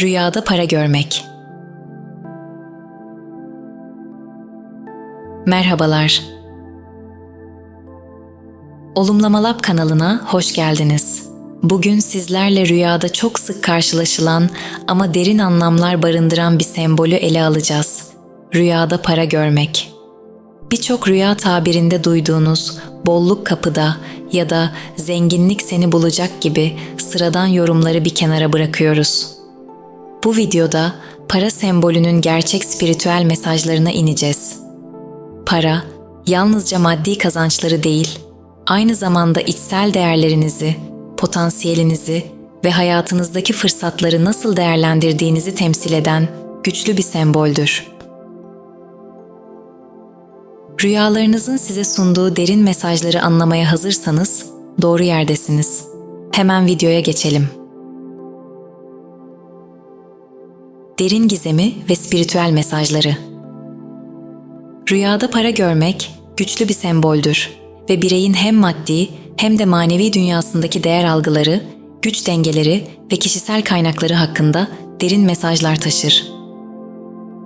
Rüyada para görmek. Merhabalar. Olumlama Lab kanalına hoş geldiniz. Bugün sizlerle rüyada çok sık karşılaşılan ama derin anlamlar barındıran bir sembolü ele alacağız. Rüyada para görmek. Birçok rüya tabirinde duyduğunuz bolluk kapıda ya da zenginlik seni bulacak gibi sıradan yorumları bir kenara bırakıyoruz. Bu videoda para sembolünün gerçek spiritüel mesajlarına ineceğiz. Para, yalnızca maddi kazançları değil, aynı zamanda içsel değerlerinizi, potansiyelinizi ve hayatınızdaki fırsatları nasıl değerlendirdiğinizi temsil eden güçlü bir semboldür. Rüyalarınızın size sunduğu derin mesajları anlamaya hazırsanız doğru yerdesiniz. Hemen videoya geçelim. Derin gizemi ve spiritüel mesajları. Rüyada para görmek güçlü bir semboldür ve bireyin hem maddi hem de manevi dünyasındaki değer algıları, güç dengeleri ve kişisel kaynakları hakkında derin mesajlar taşır.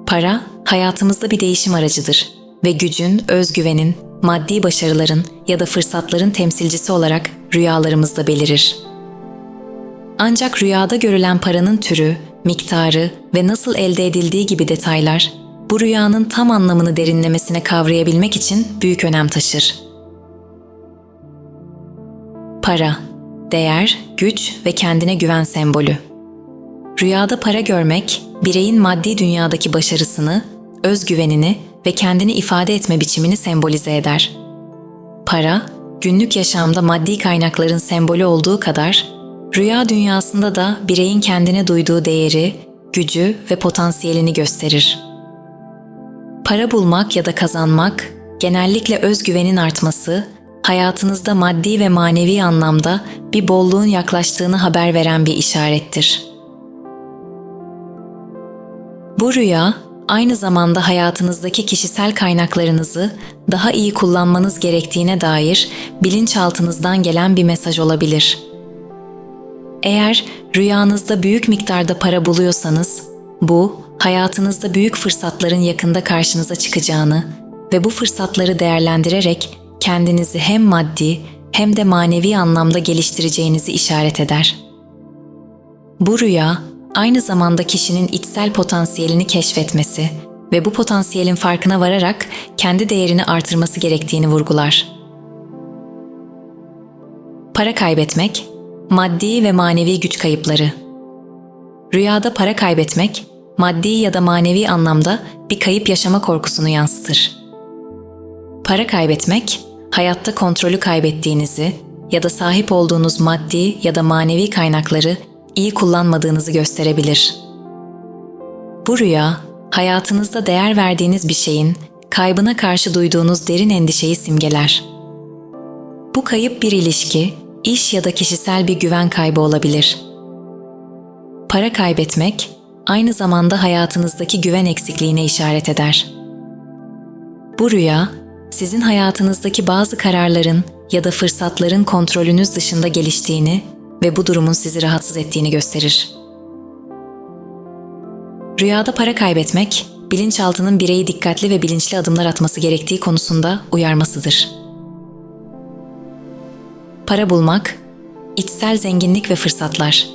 Para, hayatımızda bir değişim aracıdır ve gücün, özgüvenin, maddi başarıların ya da fırsatların temsilcisi olarak rüyalarımızda belirir. Ancak rüyada görülen paranın türü, miktarı ve nasıl elde edildiği gibi detaylar bu rüyanın tam anlamını derinlemesine kavrayabilmek için büyük önem taşır. Para, değer, güç ve kendine güven sembolü. Rüyada para görmek, bireyin maddi dünyadaki başarısını, özgüvenini ve kendini ifade etme biçimini sembolize eder. Para, günlük yaşamda maddi kaynakların sembolü olduğu kadar, rüya dünyasında da bireyin kendine duyduğu değeri, gücü ve potansiyelini gösterir. Para bulmak ya da kazanmak, genellikle özgüvenin artması, hayatınızda maddi ve manevi anlamda bir bolluğun yaklaştığını haber veren bir işarettir. Bu rüya, aynı zamanda hayatınızdaki kişisel kaynaklarınızı daha iyi kullanmanız gerektiğine dair bilinçaltınızdan gelen bir mesaj olabilir. Eğer rüyanızda büyük miktarda para buluyorsanız, bu hayatınızda büyük fırsatların yakında karşınıza çıkacağını ve bu fırsatları değerlendirerek kendinizi hem maddi hem de manevi anlamda geliştireceğinizi işaret eder. Bu rüya aynı zamanda kişinin içsel potansiyelini keşfetmesi ve bu potansiyelin farkına vararak kendi değerini artırması gerektiğini vurgular. Para kaybetmek, maddi ve manevi güç kayıpları. Rüyada para kaybetmek, maddi ya da manevi anlamda bir kayıp yaşama korkusunu yansıtır. Para kaybetmek, hayatta kontrolü kaybettiğinizi ya da sahip olduğunuz maddi ya da manevi kaynakları iyi kullanmadığınızı gösterebilir. Bu rüya, hayatınızda değer verdiğiniz bir şeyin kaybına karşı duyduğunuz derin endişeyi simgeler. Bu kayıp bir ilişki, iş ya da kişisel bir güven kaybı olabilir. Para kaybetmek, aynı zamanda hayatınızdaki güven eksikliğine işaret eder. Bu rüya, sizin hayatınızdaki bazı kararların ya da fırsatların kontrolünüz dışında geliştiğini ve bu durumun sizi rahatsız ettiğini gösterir. Rüyada para kaybetmek, bilinçaltının bireyi dikkatli ve bilinçli adımlar atması gerektiği konusunda uyarmasıdır. Para bulmak, içsel zenginlik ve fırsatlar.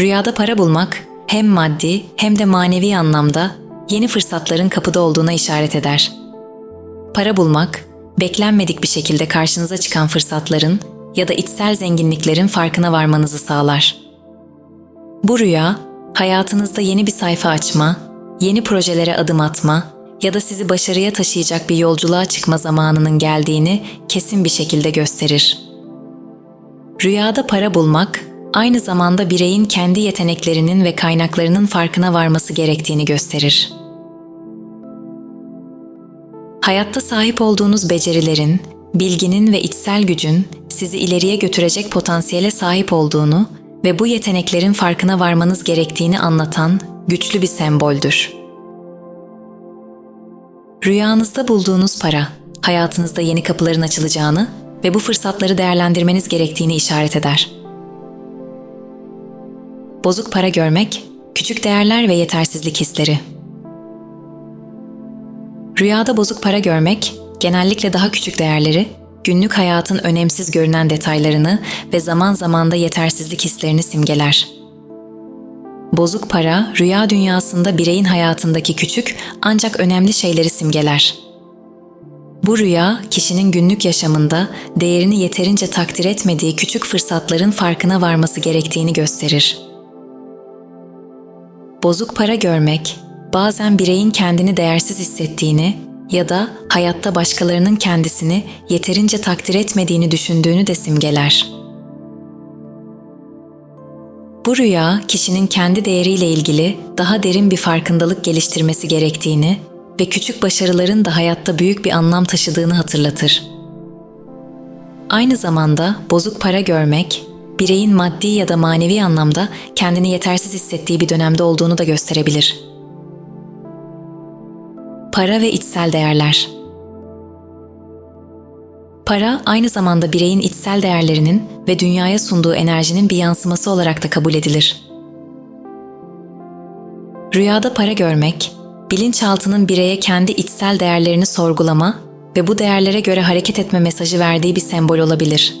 Rüyada para bulmak hem maddi hem de manevi anlamda yeni fırsatların kapıda olduğuna işaret eder. Para bulmak, beklenmedik bir şekilde karşınıza çıkan fırsatların ya da içsel zenginliklerin farkına varmanızı sağlar. Bu rüya, hayatınızda yeni bir sayfa açma, yeni projelere adım atma ya da sizi başarıya taşıyacak bir yolculuğa çıkma zamanının geldiğini kesin bir şekilde gösterir. Rüyada para bulmak, aynı zamanda bireyin kendi yeteneklerinin ve kaynaklarının farkına varması gerektiğini gösterir. Hayatta sahip olduğunuz becerilerin, bilginin ve içsel gücün sizi ileriye götürecek potansiyele sahip olduğunu ve bu yeteneklerin farkına varmanız gerektiğini anlatan güçlü bir semboldür. Rüyanızda bulduğunuz para, hayatınızda yeni kapıların açılacağını ve bu fırsatları değerlendirmeniz gerektiğini işaret eder. Bozuk para görmek, küçük değerler ve yetersizlik hisleri. Rüyada bozuk para görmek, genellikle daha küçük değerleri, günlük hayatın önemsiz görünen detaylarını ve zaman zaman da yetersizlik hislerini simgeler. Bozuk para, rüya dünyasında bireyin hayatındaki küçük ancak önemli şeyleri simgeler. Bu rüya, kişinin günlük yaşamında değerini yeterince takdir etmediği küçük fırsatların farkına varması gerektiğini gösterir. Bozuk para görmek, bazen bireyin kendini değersiz hissettiğini ya da hayatta başkalarının kendisini yeterince takdir etmediğini düşündüğünü de simgeler. Bu rüya, kişinin kendi değeriyle ilgili daha derin bir farkındalık geliştirmesi gerektiğini ve küçük başarıların da hayatta büyük bir anlam taşıdığını hatırlatır. Aynı zamanda bozuk para görmek, bireyin maddi ya da manevi anlamda kendini yetersiz hissettiği bir dönemde olduğunu da gösterebilir. Para ve içsel değerler Para aynı zamanda bireyin içsel değerlerinin ve dünyaya sunduğu enerjinin bir yansıması olarak da kabul edilir. Rüyada para görmek, bilinçaltının bireye kendi içsel değerlerini sorgulama ve bu değerlere göre hareket etme mesajı verdiği bir sembol olabilir.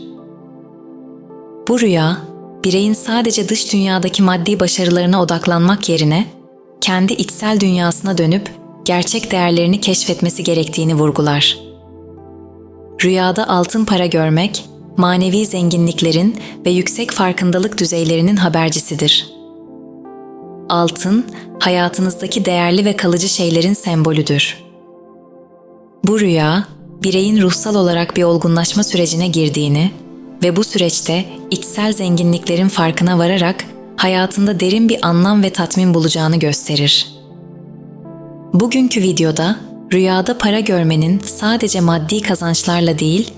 Bu rüya, bireyin sadece dış dünyadaki maddi başarılarına odaklanmak yerine kendi içsel dünyasına dönüp gerçek değerlerini keşfetmesi gerektiğini vurgular. Rüyada altın para görmek, manevi zenginliklerin ve yüksek farkındalık düzeylerinin habercisidir. Altın, hayatınızdaki değerli ve kalıcı şeylerin sembolüdür. Bu rüya, bireyin ruhsal olarak bir olgunlaşma sürecine girdiğini ve bu süreçte içsel zenginliklerin farkına vararak hayatında derin bir anlam ve tatmin bulacağını gösterir. Bugünkü videoda rüyada para görmenin sadece maddi kazançlarla değil,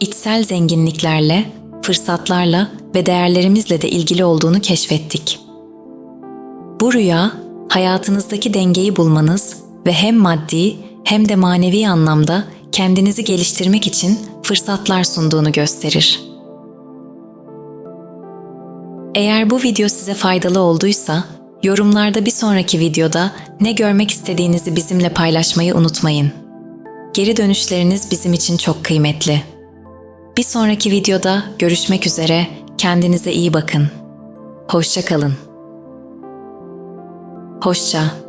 içsel zenginliklerle, fırsatlarla ve değerlerimizle de ilgili olduğunu keşfettik. Bu rüya, hayatınızdaki dengeyi bulmanız ve hem maddi hem de manevi anlamda kendinizi geliştirmek için fırsatlar sunduğunu gösterir. Eğer bu video size faydalı olduysa, yorumlarda bir sonraki videoda ne görmek istediğinizi bizimle paylaşmayı unutmayın. Geri dönüşleriniz bizim için çok kıymetli. Bir sonraki videoda görüşmek üzere, kendinize iyi bakın. Hoşça kalın. Hoşça.